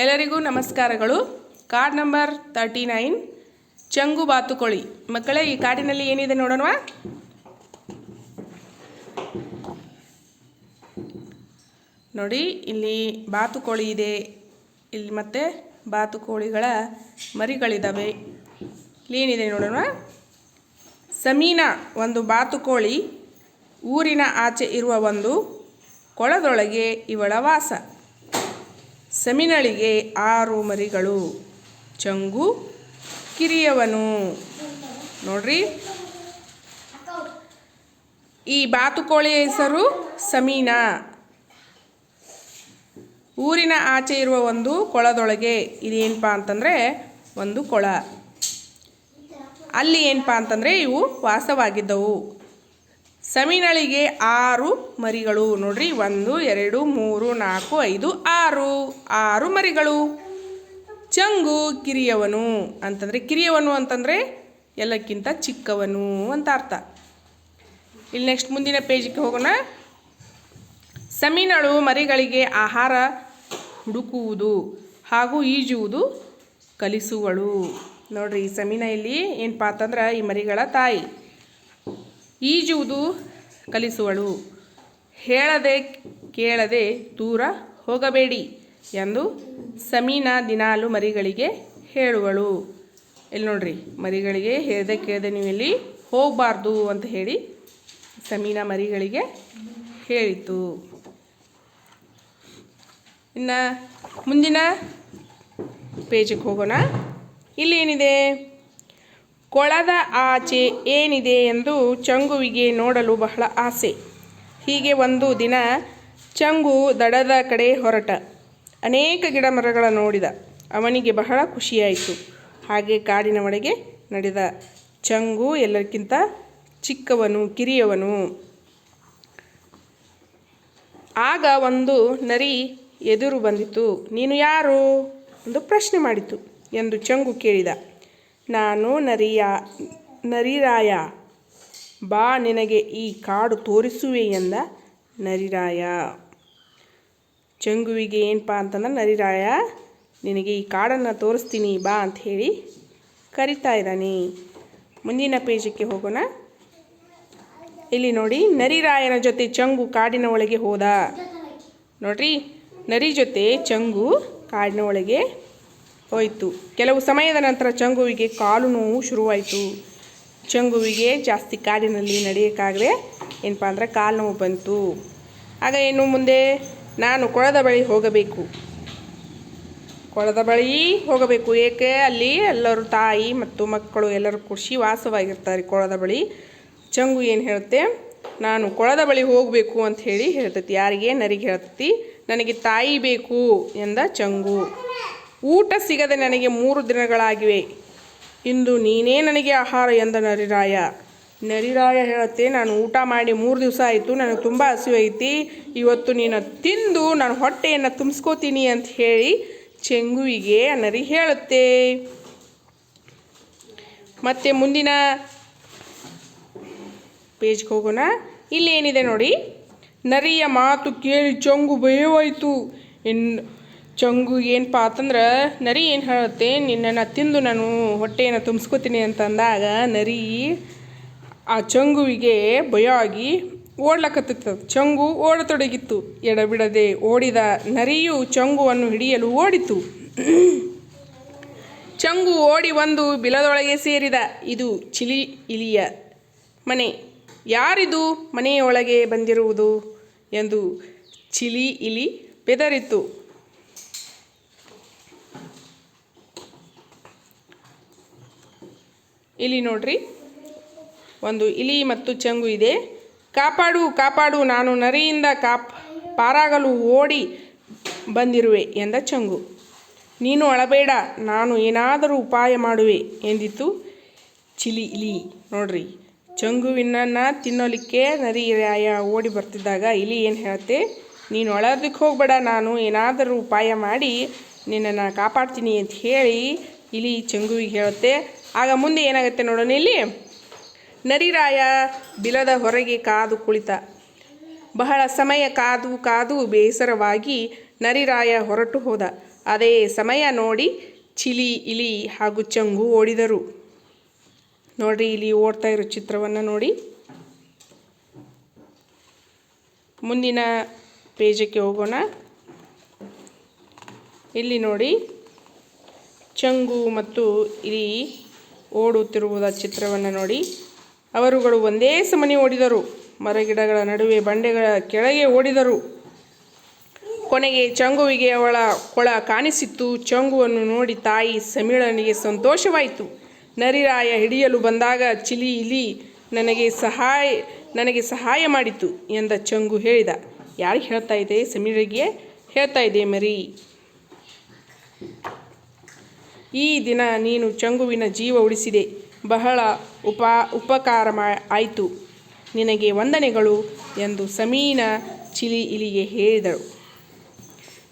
ಎಲ್ಲರಿಗೂ ನಮಸ್ಕಾರಗಳು. Card number thirty nine, Changu ಬಾತುಕೋಳಿ. ಮಕ್ಕಳೇ, ಈ ಕಾರ್ಡಿನಲ್ಲಿ ಏನಿದೆ ನೋಡೋಣ ನೋಡಿ, ಇಲ್ಲಿ ಬಾತುಕೋಳಿ ಇದೆ. ಇಲ್ಲಿ ಮತ್ತೆ ಬಾತುಕೋಳಿಗಳ ಮರಿಗಳಿದ್ದಾವೆ ಇಲ್ಲಿ ಏನಿದೆ ನೋಡೋಣ ಸಮೀನಾ, ಒಂದು ಬಾತುಕೋಳಿ. ಊರಿನ ಆಚೆ ಇರುವ ಒಂದು ಕೊಳದೊಳಗೆ ಇವಳ ವಾಸ. ಸಮಿನಳಿಗೆ ಆರು ಮರಿಗಳು. ಚಂಗು ಕಿರಿಯವನು. ನೋಡ್ರಿ. ಈ ಬಾತುಕೋಳಿಯ ಹೆಸರು ಸಮೀನಾ. ಊರಿನ ಆಚೆ ಇರುವ ಒಂದು ಕೊಳದೊಳಗೆ ಇದೇನಪ್ಪ ಅಂತಂದರೆ ಒಂದು ಕೊಳ. ಅಲ್ಲಿ ಏನಪ್ಪ ಅಂತಂದರೆ ಇವು ವಾಸವಾಗಿದ್ದವು. ಸಮೀನಳಿಗೆ ಆರು ಮರಿಗಳು. ನೋಡ್ರಿ, ಒಂದು, ಎರಡು, ಮೂರು, ನಾಲ್ಕು, ಐದು, ಆರು. ಆರು ಮರಿಗಳು. ಚಂಗು ಕಿರಿಯವನು ಅಂತಂದರೆ ಕಿರಿಯವನು ಅಂತಂದರೆ ಎಲ್ಲಕ್ಕಿಂತ ಚಿಕ್ಕವನು ಅಂತ ಅರ್ಥ. ಇಲ್ಲಿ ನೆಕ್ಸ್ಟ್ ಮುಂದಿನ ಪೇಜಿಗೆ ಹೋಗೋಣ. ಸಮಿನಳು ಮರಿಗಳಿಗೆ ಆಹಾರ ಹುಡುಕುವುದು ಹಾಗೂ ಈಜುವುದು ಕಲಿಸುವಳು. ನೋಡ್ರಿ, ಈ ಸಮೀನ ಇಲ್ಲಿ ಏನಪ್ಪ ಅಂತಂದ್ರೆ ಈ ಮರಿಗಳ ತಾಯಿ. ಈಜುವುದು ಕಲಿಸುವಳು. ಹೇಳದೆ ಕೇಳದೆ ದೂರ ಹೋಗಬೇಡಿ ಎಂದು ಸಮೀನಾ ದಿನಾಲು ಮರಿಗಳಿಗೆ ಹೇಳುವಳು. ಇಲ್ಲಿ ನೋಡ್ರಿ, ಮರಿಗಳಿಗೆ ಹೇಳದೆ ಕೇಳದೆ ನೀವು ಇಲ್ಲಿ ಹೋಗಬಾರ್ದು ಅಂತ ಹೇಳಿ ಸಮೀನಾ ಮರಿಗಳಿಗೆ ಹೇಳಿತು. ಇನ್ನು ಮುಂದಿನ ಪೇಜಿಗೆ ಹೋಗೋಣ. ಇಲ್ಲಿ ಏನಿದೆ? ಕೊಳದ ಆಚೆ ಏನಿದೆ ಎಂದು ಚಂಗುವಿಗೆ ನೋಡಲು ಬಹಳ ಆಸೆ. ಹೀಗೆ ಒಂದು ದಿನ ಚಂಗು ದಡದ ಕಡೆ ಹೊರಟ. ಅನೇಕ ಗಿಡ ಮರಗಳ ನೋಡಿದ. ಅವನಿಗೆ ಬಹಳ ಖುಷಿಯಾಯಿತು. ಹಾಗೆ ಕಾಡಿನ ಒಳಗೆ ನಡೆದ. ಚಂಗು ಎಲ್ಲರಿಗಿಂತ ಚಿಕ್ಕವನು, ಕಿರಿಯವನು. ಆಗ ಒಂದು ನರಿ ಎದುರು ಬಂದಿತು. ನೀನು ಯಾರು? ಎಂದು ಪ್ರಶ್ನೆ ಮಾಡಿತು ಎಂದು ಚಂಗು ಕೇಳಿದ. ನಾನು ನರಿಯ, ನರಿರಾಯ, ಬಾ ನಿನಗೆ ಈ ಕಾಡು ತೋರಿಸುವೆ ಎಂದ ನರಿರಾಯ. ಚಂಗುವಿಗೆ ಏನಪ್ಪ ಅಂತಂದ್ರೆ ನರಿರಾಯ, ನಿನಗೆ ಈ ಕಾಡನ್ನು ತೋರಿಸ್ತೀನಿ, ಬಾ ಅಂತ ಹೇಳಿ ಕರಿತಾ ಇದ್ದಾನೆ. ಮುಂದಿನ ಪೇಜಕ್ಕೆ ಹೋಗೋಣ. ಇಲ್ಲಿ ನೋಡಿ, ನರಿರಾಯನ ಜೊತೆ ಚಂಗು ಕಾಡಿನ ಒಳಗೆ ಹೋದ. ನೋಡ್ರಿ, ನರಿ ಜೊತೆ ಚಂಗು ಕಾಡಿನ ಒಳಗೆ ಹೋಯಿತು. ಕೆಲವು ಸಮಯದ ನಂತರ ಚಂಗುವಿಗೆ ಕಾಲು ನೋವು ಶುರುವಾಯಿತು. ಚಂಗುವಿಗೆ ಜಾಸ್ತಿ ಕಾಡಿನಲ್ಲಿ ನಡೆಯೋಕ್ಕಾಗದೆ ಏನಪ್ಪ ಅಂದ್ರೆ ಕಾಲು ನೋವು ಬಂತು. ಆಗ ಇನ್ನು ಮುಂದೆ ನಾನು ಕೊಳದ ಬಳಿ ಹೋಗಬೇಕು. ಕೊಳದ ಬಳಿ ಹೋಗಬೇಕು. ಏಕೆ? ಅಲ್ಲಿ ಎಲ್ಲರೂ ತಾಯಿ ಮತ್ತು ಮಕ್ಕಳು ಎಲ್ಲರೂ ಖುಷಿ ವಾಸವಾಗಿರ್ತಾರೆ ಕೊಳದ ಬಳಿ. ಚಂಗು ಏನು ಹೇಳುತ್ತೆ? ನಾನು ಕೊಳದ ಬಳಿ ಹೋಗಬೇಕು ಅಂತ ಹೇಳಿ ಹೇಳ್ತೈತಿ. ಯಾರಿಗೆ? ನರಿಗೆ ಹೇಳ್ತೈತಿ. ನನಗೆ ತಾಯಿ ಬೇಕು ಎಂದ ಚಂಗು. ಊಟ ಸಿಗದೆ ನನಗೆ ಮೂರು ದಿನಗಳಾಗಿವೆ. ಇಂದು ನೀನೇ ನನಗೆ ಆಹಾರ ಎಂದ ನರಿರಾಯ. ನರಿರಾಯ ಹೇಳುತ್ತೆ, ನಾನು ಊಟ ಮಾಡಿ ಮೂರು ದಿವಸ ಆಯಿತು, ನನಗೆ ತುಂಬ ಹಸಿವೈತಿ ಇವತ್ತು ನೀನು ತಿಂದು ನಾನು ಹೊಟ್ಟೆಯನ್ನು ತುಂಬಿಸ್ಕೋತೀನಿ ಅಂತ ಹೇಳಿ ಚೆಂಗುವಿಗೆ ನರಿ ಹೇಳುತ್ತೆ. ಮತ್ತೆ ಮುಂದಿನ ಪೇಜ್ಗೆ ಹೋಗೋಣ. ಇಲ್ಲಿ ಏನಿದೆ ನೋಡಿ. ನರಿಯ ಮಾತು ಕೇಳಿ ಚಂಗು ಭಯವಾಯಿತು ಇನ್ನು ಚಂಗು ಏನಪ್ಪ ಅಂತಂದ್ರೆ ನರಿ ಏನು ಹೇಳುತ್ತೆ, ನಿನ್ನನ್ನು ತಿಂದು ನಾನು ಹೊಟ್ಟೆಯನ್ನು ತುಂಬಿಸ್ಕೊತೀನಿ ಅಂತಂದಾಗ ನರಿ ಆ ಚಂಗುವಿಗೆ ಭಯ ಆಗಿ ಓಡ್ಲಕ್ಕತ್ತಿತ್ತು ಚಂಗು ಓಡತೊಡಗಿತ್ತು. ಎಡಬಿಡದೆ ಓಡಿದ ನರಿಯು ಚಂಗುವನ್ನು ಹಿಡಿಯಲು ಓಡಿತು. ಚಂಗು ಓಡಿ ಒಂದು ಬಿಲದೊಳಗೆ ಸೇರಿದ. ಇದು ಚಿಲಿ ಇಲಿಯ ಮನೆ. ಯಾರಿದು ಮನೆಯೊಳಗೆ ಬಂದಿರುವುದು? ಎಂದು ಚಿಲಿ ಇಲಿ ಬೆದರಿತು ಇಲ್ಲಿ ನೋಡ್ರಿ. ಒಂದು ಇಲಿ ಮತ್ತು ಚಂಗು ಇದೆ. ಕಾಪಾಡು ಕಾಪಾಡು, ನಾನು ನರಿಯಿಂದ ಕಾಪ್, ಪಾರಾಗಲು ಓಡಿ ಬಂದಿರುವೆ ಎಂದ ಚಂಗು. ನೀನು ಅಳಬೇಡ, ನಾನು ಏನಾದರೂ ಉಪಾಯ ಮಾಡುವೆ ಎಂದಿತು ಚಿಲಿ ಇಲಿ. ನೋಡ್ರಿ, ಚಂಗುವಿನನ್ನು ತಿನ್ನೋಲಿಕ್ಕೆ ನರಿರಾಯ ಓಡಿ ಬರ್ತಿದ್ದಾಗ ಇಲಿ ಏನು ಹೇಳುತ್ತೆ, ನೀನು ಅಳೋದಕ್ಕೆ ಹೋಗಬೇಡ, ನಾನು ಏನಾದರೂ ಉಪಾಯ ಮಾಡಿ ನಿನ್ನನ್ನು ಕಾಪಾಡ್ತೀನಿ ಅಂತ ಹೇಳಿ ಇಲಿ ಚಂಗುವಿಗೆ ಹೇಳುತ್ತೆ. ಆಗ ಮುಂದೆ ಏನಾಗುತ್ತೆ ನೋಡೋಣ ಇಲ್ಲಿ ನರಿರಾಯ ಬಿಲದ ಹೊರಗೆ ಕಾದು ಕುಳಿತ. ಬಹಳ ಸಮಯ ಕಾದು ಕಾದು ಬೇಸರವಾಗಿ ನರಿರಾಯ ಹೊರಟು ಹೋದ. ಅದೇ ಸಮಯ ನೋಡಿ ಚಿಲಿ, ಇಲಿ ಹಾಗೂ ಚಂಗು ಓಡಿದರು. ನೋಡ್ರಿ, ಇಲ್ಲಿ ಓಡ್ತಾ ಇರೋ ಚಿತ್ರವನ್ನು ನೋಡಿ. ಮುಂದಿನ ಪೇಜಕ್ಕೆ ಹೋಗೋಣ. ಇಲ್ಲಿ ನೋಡಿ, ಚಂಗು ಮತ್ತು ಇಲಿ ಓಡುತ್ತಿರುವುದ ಚಿತ್ರವನ್ನು ನೋಡಿ. ಅವರುಗಳು ಒಂದೇ ಸಮನೆ ಓಡಿದರು. ಮರಗಿಡಗಳ ನಡುವೆ ಬಂಡೆಗಳ ಕೆಳಗೆ ಓಡಿದರು. ಕೊನೆಗೆ ಚಂಗುವಿಗೆ ಅವಳ ಕೊಳ ಕಾಣಿಸಿತ್ತು. ಚಂಗುವನ್ನು ನೋಡಿ ತಾಯಿ ಸಮೀಳನಿಗೆ ಸಂತೋಷವಾಯಿತು. ನರಿರಾಯ ಹಿಡಿಯಲು ಬಂದಾಗ, ಚಿಲಿ, ಇಲಿ, ನನಗೆ ಸಹಾಯ ನನಗೆ ಸಹಾಯ ಮಾಡಿತು ಎಂದ ಚಂಗು ಹೇಳಿದ. ಯಾರಿಗೆ ಹೇಳ್ತಾ ಇದೆ? ಸಮೀಳಿಗೆ ಹೇಳ್ತಾ ಇದೆ ಮರಿ. ಈ ದಿನ ನೀನು ಚಂಗುವಿನ ಜೀವ ಉಳಿಸಿದೆ. ಬಹಳ ಉಪಾ, ಉಪಕಾರ ಮಾ, ಆಯಿತು. ನಿನಗೆ ವಂದನೆಗಳು ಎಂದು ಸಮೀನ ಚಿಲಿ ಇಲಿಗೆ ಹೇಳಿದಳು.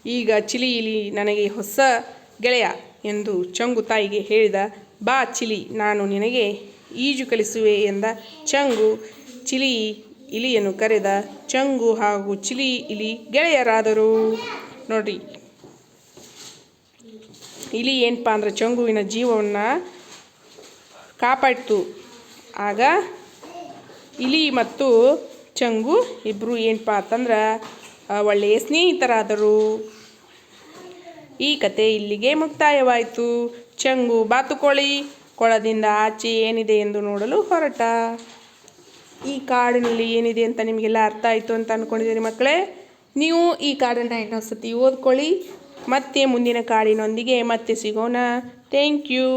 ಈಗ ಚಿಲಿ ಇಲಿ ನನಗೆ ಹೊಸ ಗೆಳೆಯ ಎಂದು ಚಂಗು ತಾಯಿಗೆ ಹೇಳಿದ, ಬಾ ಚಿಲಿ, ನಾನು ನಿನಗೆ ಈಜು ಕಲಿಸುವೆ ಎಂದ ಚಂಗು ಚಿಲಿ ಇಲಿಯನ್ನು ಕರೆದ, ಚಂಗು ಹಾಗೂ ಚಿಲಿ ಇಲಿ ಗೆಳೆಯರಾದರು. ನೋಡ್ರಿ ಇಲಿ ಏನಪ್ಪ ಅಂದ್ರೆ ಚಂಗುವಿನ ಜೀವವನ್ನು ಕಾಪಾಡ್ತು. ಆಗ ಇಲಿ ಮತ್ತು ಚಂಗು ಇಬ್ಬರು ಏನಪ್ಪ ಅಂತಂದ್ರೆ ಒಳ್ಳೆಯ ಸ್ನೇಹಿತರಾದರು. ಈ ಕತೆ ಇಲ್ಲಿಗೆ ಮುಕ್ತಾಯವಾಯಿತು. ಚಂಗು, ಬಾತುಕೋಳಿ, ಕೊಳದಿಂದ ಆಚೆ ಏನಿದೆ ಎಂದು ನೋಡಲು ಹೊರಟ. ಈ ಕಾಡಿನಲ್ಲಿ ಏನಿದೆ ಅಂತ ನಿಮಗೆಲ್ಲ ಅರ್ಥ ಆಯಿತು ಅಂತ ಅಂದ್ಕೊಂಡಿದ್ದೀರಿ ಮಕ್ಕಳೇ? ನೀವು ಈ ಕಾಡನ್ನು ಇನ್ನೊಂದು ಸತಿ ಓದ್ಕೊಳ್ಳಿ. ಮತ್ತೆ ಮುಂದಿನ ಕಾಡಿನೊಂದಿಗೆ ಮತ್ತೆ ಸಿಗೋಣ. Thank you